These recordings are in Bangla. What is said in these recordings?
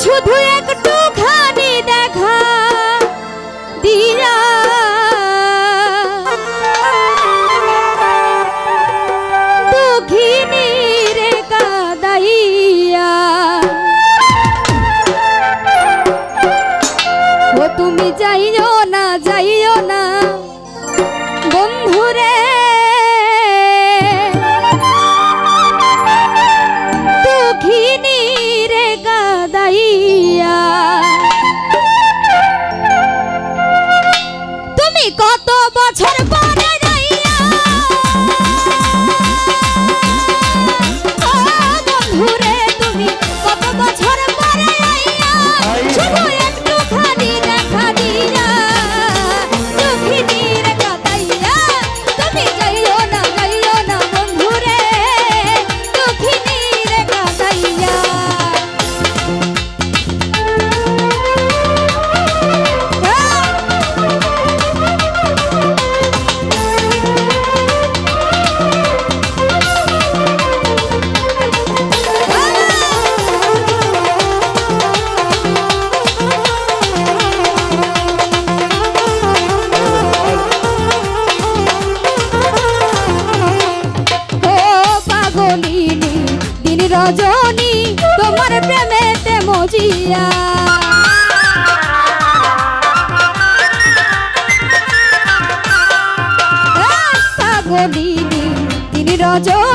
秋天 জানি কত বছর পর রজনী তোমার প্রেমেতে মজিয়া। সাগলিনী তিনি রজনী।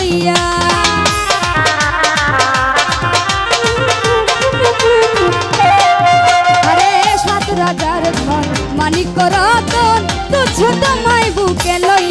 লইয়া আরে সাত রাজার ধন মানিক রতন তুচ্ছ তোমায় বুকে লইয়া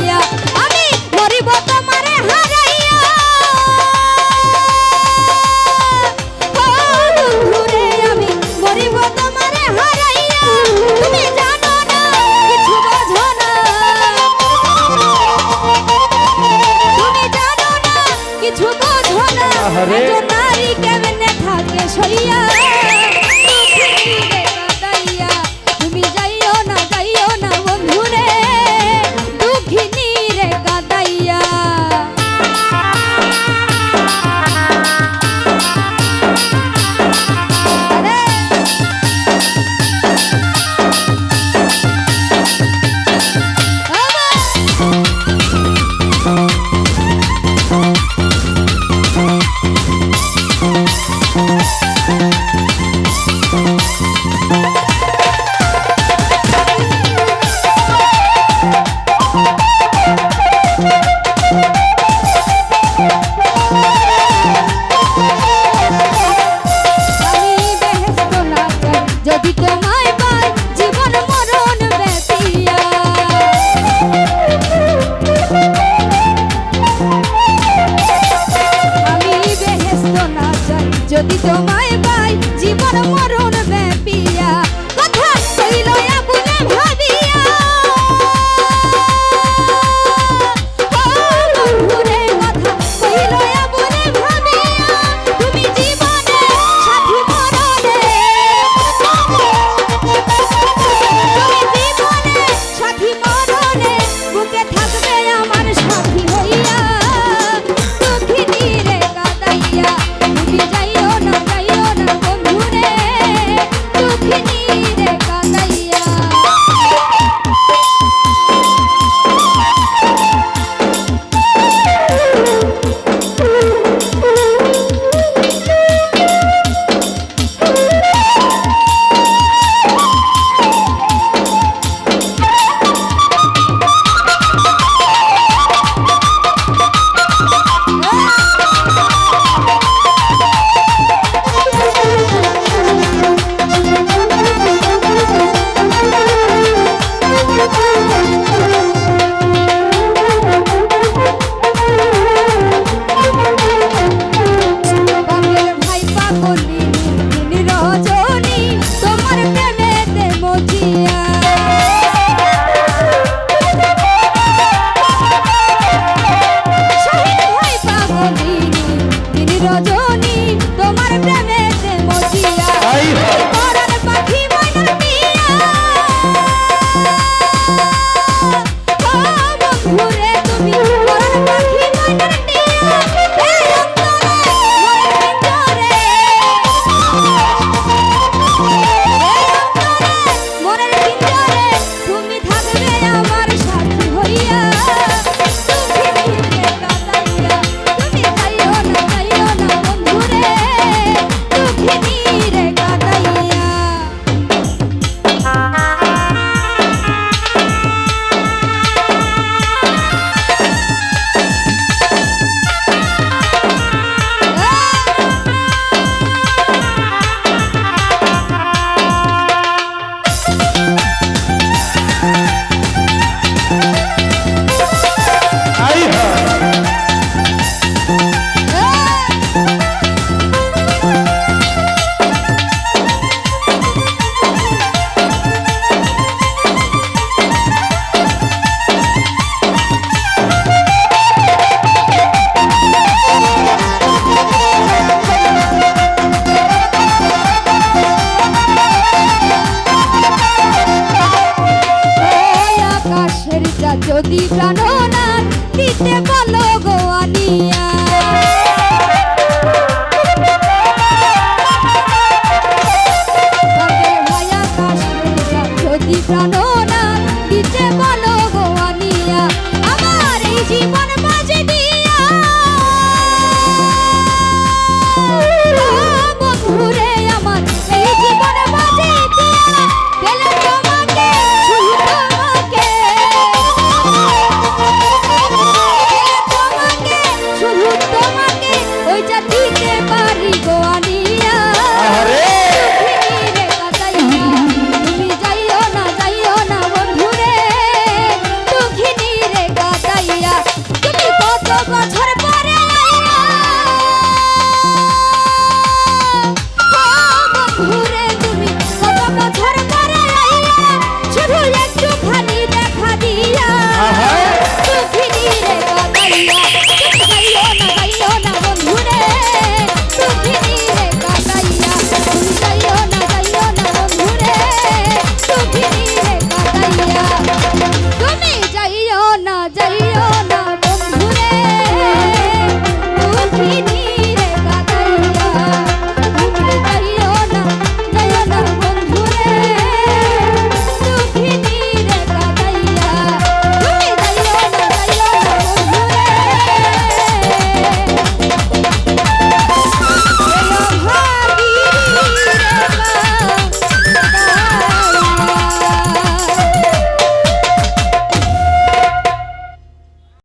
Oh, God.